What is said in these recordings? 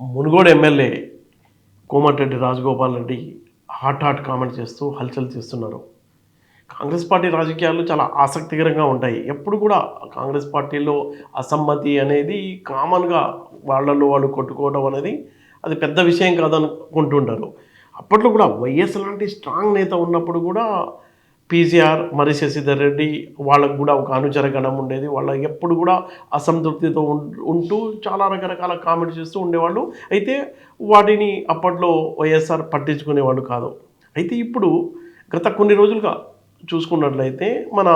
Munugode MLA Komatireddy Rajagopal Reddy hot hot comment చేస్తూ హల్చల్ చేస్తున్నారు. కాంగ్రెస్ పార్టీ రాజకీయాలు చాలా ఆసక్తికరంగా ఉంటాయి. ఎప్పుడు కూడా కాంగ్రెస్ పార్టీలో అసమ్మతి అనేది కామన్గా వాళ్ళలో వాళ్ళు కొట్టుకోవడం అనేది అది పెద్ద విషయం కాదనుకుంటుంటారు. అప్పట్లో కూడా వైఎస్ లాంటి స్ట్రాంగ్ నేత ఉన్నప్పుడు కూడా పీజీఆర్ మరి శశిధర్ రెడ్డి వాళ్ళకు కూడా ఒక అనుచర గణం ఉండేది. వాళ్ళ ఎప్పుడు కూడా అసంతృప్తితో ఉంటూ చాలా రకరకాల కామెంట్ చేస్తూ ఉండేవాళ్ళు. అయితే వాటిని అప్పట్లో వైఎస్ఆర్ పట్టించుకునేవాళ్ళు కాదు. అయితే ఇప్పుడు గత కొన్ని రోజులుగా చూసుకున్నట్లయితే మన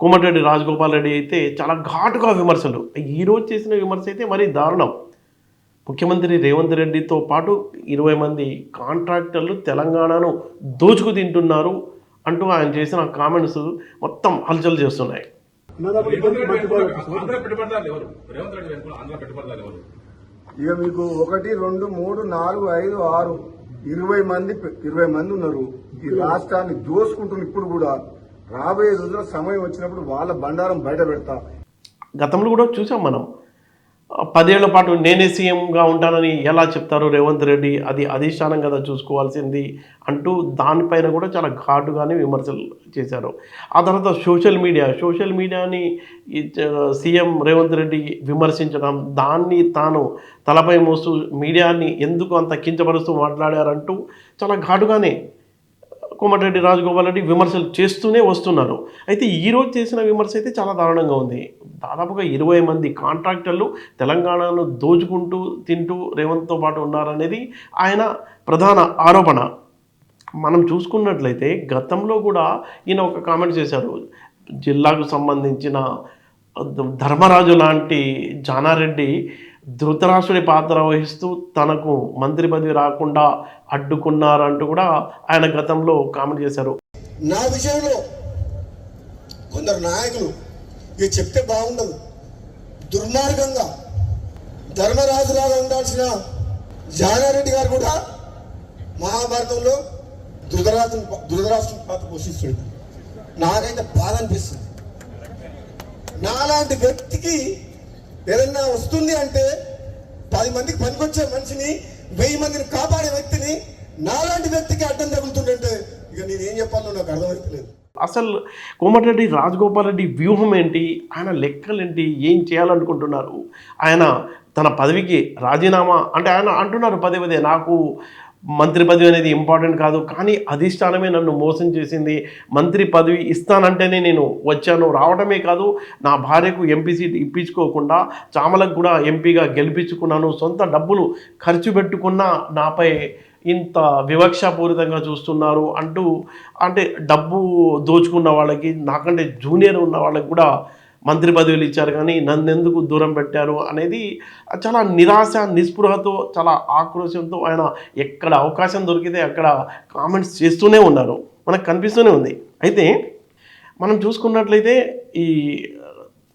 కోమటిరెడ్డి రాజగోపాల్ రెడ్డి అయితే చాలా ఘాటుగా విమర్శలు. ఈరోజు చేసిన విమర్శ అయితే మరీ దారుణం. ముఖ్యమంత్రి రేవంత్ రెడ్డితో పాటు ఇరవై మంది కాంట్రాక్టర్లు తెలంగాణను దోచుకు తింటున్నారు. అంటూ ఆయన చేసిన కామెంట్స్ మొత్తం హల్చల్ చేస్తున్నాయి. ఇక మీకు ఒకటి రెండు మూడు నాలుగు ఐదు ఆరు ఇరవై మంది ఇరవై మంది ఉన్నారు. ఈ రాష్ట్రాన్ని దోసుకుంటున్న ఇప్పుడు కూడా రాబోయే రోజుల్లో సమయం వచ్చినప్పుడు వాళ్ళ బండారం బయట పెడతా. గతంలో కూడా చూసాం మనం. పదేళ్ళ పాటు నేనే సీఎంగా ఉంటానని ఎలా చెప్తారు రేవంత్ రెడ్డి అది అధిష్టానం కదా చూసుకోవాల్సింది అంటూ దానిపైన కూడా చాలా ఘాటుగానే విమర్శలు చేశారు. ఆ తర్వాత సోషల్ మీడియా సోషల్ మీడియాని సీఎం రేవంత్ రెడ్డి విమర్శించడం దాన్ని తాను తలపై మోస్తూ మీడియాని ఎందుకు అంత కించపరుస్తూ మాట్లాడారంటూ చాలా ఘాటుగానే కోమటిరెడ్డి రాజగోపాల్ రెడ్డి విమర్శలు చేస్తూనే వస్తున్నారు. అయితే ఈరోజు చేసిన విమర్శ అయితే చాలా దారుణంగా ఉంది. దాదాపుగా ఇరవై మంది కాంట్రాక్టర్లు తెలంగాణను దోచుకుంటూ తింటూ రేవంత్తో పాటు ఉన్నారనేది ఆయన ప్రధాన ఆరోపణ. మనం చూసుకున్నట్లయితే గతంలో కూడా ఈయన ఒక కామెంట్ చేశారు. జిల్లాకు సంబంధించిన ధర్మరాజు లాంటి జానారెడ్డి ధృతరాష్ట్రుడి పాత్ర వహిస్తూ తనకు మంత్రి పదవి రాకుండా అడ్డుకున్నారంటూ కూడా ఆయన గతంలో కామెంట్ చేశారు. నా విషయంలో కొందరు నాయకులు ఇక చెప్తే బాగుండదు. దుర్మార్గంగా ధర్మరాజులాగా ఉండాల్సిన జానారెడ్డి గారు కూడా మహాభారతంలో ధృతరాష్ట్ర ధృతరాష్ట్ర పాత్ర పోషిస్తుంది నాకైతే బాధ అనిపిస్తుంది. నాలాంటి వ్యక్తికి ఏదన్నా వస్తుంది అంటే పది మందికి పనికొచ్చే మనిషిని వెయ్యి మందిని కాపాడే వ్యక్తిని నాలాంటి వ్యక్తికి అడ్డం తగులుతుందంటే ఇక నేనేం చెప్పాలో నాకు అర్థమవుతలేదు అసలు కోమటిరెడ్డి రాజగోపాల్ రెడ్డి వ్యూహం ఏంటి? ఆయన లెక్కలేంటి? ఏం చేయాలనుకుంటున్నారు? ఆయన తన పదవికి రాజీనామా అంటే ఆయన అంటున్నారు పదే పదే నాకు మంత్రి పదవి అనేది ఇంపార్టెంట్ కాదు కానీ అధిష్టానమే నన్ను మోసం చేసింది. మంత్రి పదవి ఇస్తానంటేనే నేను వచ్చాను. రావడమే కాదు నా భార్యకు ఎంపీ సీట్ ఇప్పించుకోకుండా చామలకు కూడా ఎంపీగా గెలిపించుకున్నాను. సొంత డబ్బులు ఖర్చు పెట్టుకున్న నాపై ఇంత వివక్షాపూరితంగా చూస్తున్నారు అంటూ అంటే డబ్బు దోచుకున్న వాళ్ళకి నాకంటే జూనియర్ ఉన్న వాళ్ళకి కూడా మంత్రి పదవులు ఇచ్చారు కానీ నన్నెందుకు దూరం పెట్టారు అనేది చాలా నిరాశ నిస్పృహతో చాలా ఆక్రోశంతో ఆయన ఎక్కడ అవకాశం దొరికితే అక్కడ కామెంట్స్ చేస్తూనే ఉన్నారు. మనకు కనిపిస్తూనే ఉంది. అయితే మనం చూసుకున్నట్లయితే ఈ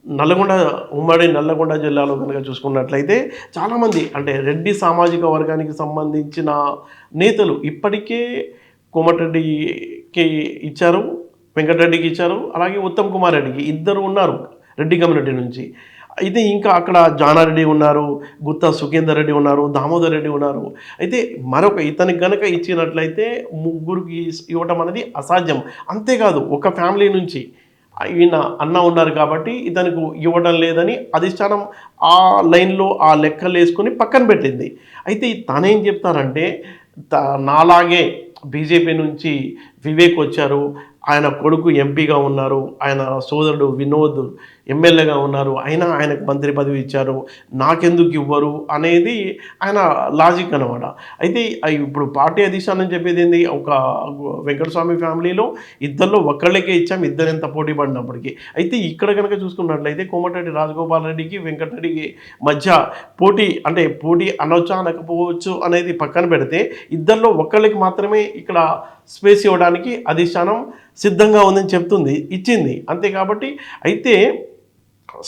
నల్లగొండ ఉమ్మడి నల్లగొండ జిల్లాలో కనుక చూసుకున్నట్లయితే చాలామంది అంటే రెడ్డి సామాజిక వర్గానికి సంబంధించిన నేతలు ఇప్పటికే కోమటిరెడ్డికి ఇచ్చారు వెంకటరెడ్డికి ఇచ్చారు అలాగే ఉత్తమ్ కుమార్ రెడ్డికి ఇద్దరు ఉన్నారు. రెడ్డి కమ్యూనిటీ నుంచి. అయితే ఇంకా అక్కడ జానారెడ్డి ఉన్నారు గుత్తా సుఖేందర్ రెడ్డి ఉన్నారు దామోదర్ రెడ్డి ఉన్నారు. అయితే మరొక ఇతనికి కనుక ఇచ్చినట్లయితే ముగ్గురికి ఇవ్వటం అనేది అసాధ్యం. అంతేకాదు ఒక ఫ్యామిలీ నుంచి ఈయన అన్న ఉన్నారు కాబట్టి ఇతనికి ఇవ్వడం లేదని అధిష్టానం ఆ లైన్లో ఆ లెక్కలు వేసుకొని పక్కన పెట్టింది. అయితే తనేం చెప్తారంటే త- నాలాగే బీజేపీ నుంచి వివేక్ వచ్చారు ఆయన కొడుకు ఎంపీగా ఉన్నారు ఆయన సోదరుడు వినోద్ ఎమ్మెల్యేగా ఉన్నారు అయినా ఆయనకు మంత్రి పదవి ఇచ్చారు నాకెందుకు ఇవ్వరు అనేది ఆయన లాజిక్ అనమాట అయితే ఇప్పుడు పార్టీ అధిష్టానం చెప్పేది ఏంది? ఒక వెంకటస్వామి ఫ్యామిలీలో ఇద్దరిలో ఒక్కళ్ళకే ఇచ్చాం ఇద్దరు ఎంత పోటీ పడినప్పటికీ. అయితే ఇక్కడ కనుక చూసుకున్నట్లయితే కోమటిరెడ్డి రాజగోపాల్ రెడ్డికి వెంకటరెడ్డికి మధ్య పోటీ అంటే పోటీ అనొచ్చా అనకపోవచ్చు అనేది పక్కన పెడితే ఇద్దరిలో ఒక్కళ్ళకి మాత్రమే ఇక్కడ స్పేస్ ఇవ్వడానికి అధిష్టానం సిద్ధంగా ఉందని చెప్తుంది ఇచ్చింది. అంతే కాబట్టి అయితే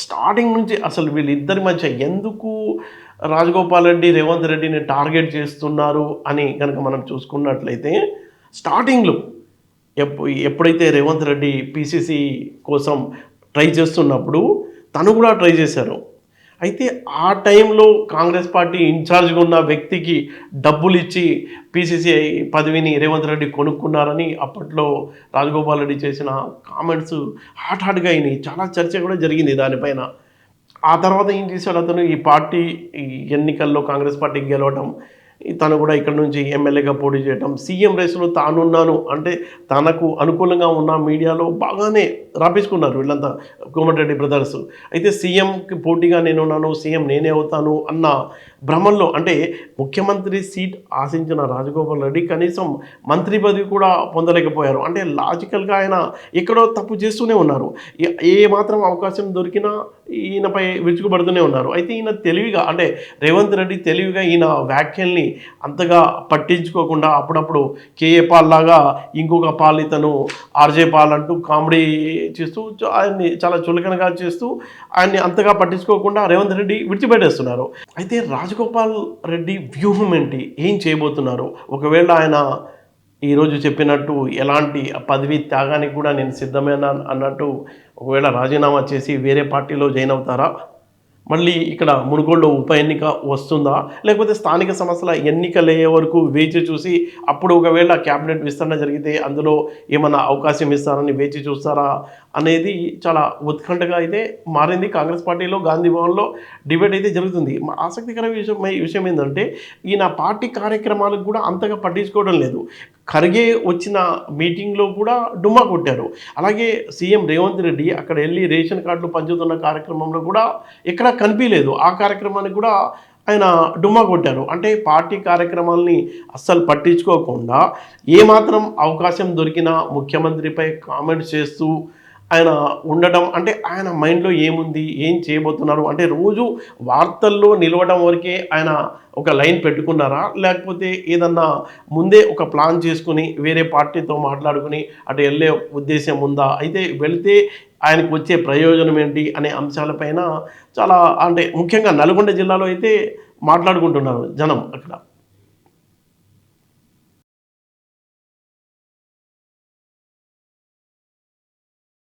స్టార్టింగ్ నుంచి అసలు వీళ్ళిద్దరి మధ్య ఎందుకు రాజగోపాల్ రెడ్డి రేవంత్ రెడ్డిని టార్గెట్ చేస్తున్నారు అని కనుక మనం చూసుకున్నట్లయితే స్టార్టింగ్లో ఎప్పు ఎప్పుడైతే రేవంత్ రెడ్డి పీసీసీ కోసం ట్రై చేస్తున్నప్పుడు తను కూడా ట్రై చేశారు. అయితే ఆ టైంలో కాంగ్రెస్ పార్టీ ఇన్ఛార్జ్గా ఉన్న వ్యక్తికి డబ్బులు ఇచ్చి పీసీసీఐ పదవిని రేవంత్ రెడ్డి కొనుక్కున్నారని అప్పట్లో రాజగోపాల్ రెడ్డి చేసిన కామెంట్స్ హాట్ హాట్గా అయినాయి. చాలా చర్చ కూడా జరిగింది దానిపైన. ఆ తర్వాత ఏం చేశాడు అతను? ఈ పార్టీ ఈ ఎన్నికల్లో కాంగ్రెస్ పార్టీకి గెలవటం తను కూడా ఇక్కడ నుంచి ఎమ్మెల్యేగా పోటీ చేయటం సీఎం రేసులో తానున్నాను అంటే తనకు అనుకూలంగా ఉన్న మీడియాలో బాగానే రాపించుకున్నారు వీళ్ళంతా కోమటిరెడ్డి బ్రదర్స్. అయితే సీఎంకి పోటీగా నేనున్నాను సీఎం నేనే అవుతాను అన్న భ్రమంలో అంటే ముఖ్యమంత్రి సీట్ ఆశించిన రాజగోపాల్ రెడ్డి కనీసం మంత్రి పదవి కూడా పొందలేకపోయారు. అంటే లాజికల్గా ఆయన ఎక్కడో తప్పు చేస్తూనే ఉన్నారు. ఏ- మాత్రం అవకాశం దొరికినా ఈయనపై విరుచుకుపడుతూనే ఉన్నారు. అయితే ఈయన తెలివిగా అంటే రేవంత్ రెడ్డి తెలివిగా ఈయన వ్యాఖ్యల్ని అంతగా పట్టించుకోకుండా అప్పుడప్పుడు కేఏ పాల్ లాగా ఇంకొక పాల్ ఇతను ఆర్జే పాల్ అంటూ కామెడీ చేస్తూ ఆయన్ని చాలా చులకనగా చేస్తూ ఆయన్ని అంతగా పట్టించుకోకుండా రేవంత్ రెడ్డి విడిచిపెట్టేస్తున్నారు. అయితే రాజగోపాల్ రెడ్డి వ్యూహం ఏంటి? ఏం చేయబోతున్నారు? ఒకవేళ ఆయన ఈరోజు చెప్పినట్టు ఎలాంటి పదవి త్యాగానికి కూడా నేను సిద్ధమైన అన్నట్టు ఒకవేళ రాజీనామా చేసి వేరే పార్టీలో జాయిన్ అవుతారా? మళ్ళీ ఇక్కడ మునుగోడులో ఉప ఎన్నిక వస్తుందా? లేకపోతే స్థానిక సంస్థల ఎన్నికలు అయ్యే వరకు వేచి చూసి అప్పుడు ఒకవేళ క్యాబినెట్ విస్తరణ జరిగితే అందులో ఏమన్నా అవకాశం ఇస్తారని వేచి చూస్తారా అనేది చాలా ఉత్కంఠగా అయితే మారింది. కాంగ్రెస్ పార్టీలో గాంధీ భవన్లో డిబేట్ అయితే జరుగుతుంది. ఆసక్తికర విషయం విషయం ఏంటంటే ఈయన పార్టీ కార్యక్రమాలకు కూడా అంతగా పట్టించుకోవడం లేదు. ఖర్గే వచ్చిన మీటింగ్లో కూడా డుమ్మా కొట్టారు. అలాగే సీఎం రేవంత్ రెడ్డి అక్కడ వెళ్ళి రేషన్ కార్డులు పంచుతున్న కార్యక్రమంలో కూడా ఎక్కడా కనిపించలేదు. ఆ కార్యక్రమానికి కూడా ఆయన డుమ్మా కొట్టారు. అంటే పార్టీ కార్యక్రమాల్ని అస్సలు పట్టించుకోకుండా ఏమాత్రం అవకాశం దొరికినా ముఖ్యమంత్రిపై కామెంట్స్ చేస్తూ ఆయన ఉండడం అంటే ఆయన మైండ్లో ఏముంది? ఏం చేయబోతున్నారు? అంటే రోజు వార్తల్లో నిలవడం వరకే ఆయన ఒక లైన్ పెట్టుకున్నారా? లేకపోతే ఏదన్నా ముందే ఒక ప్లాన్ చేసుకుని వేరే పార్టీతో మాట్లాడుకుని అటు వెళ్ళే ఉద్దేశం ఉందా? అయితే వెళితే ఆయనకు వచ్చే ప్రయోజనం ఏంటి? అనే అంశాలపైన చాలా అంటే ముఖ్యంగా నల్గొండ జిల్లాలో అయితే మాట్లాడుకుంటున్నారు జనం అక్కడ.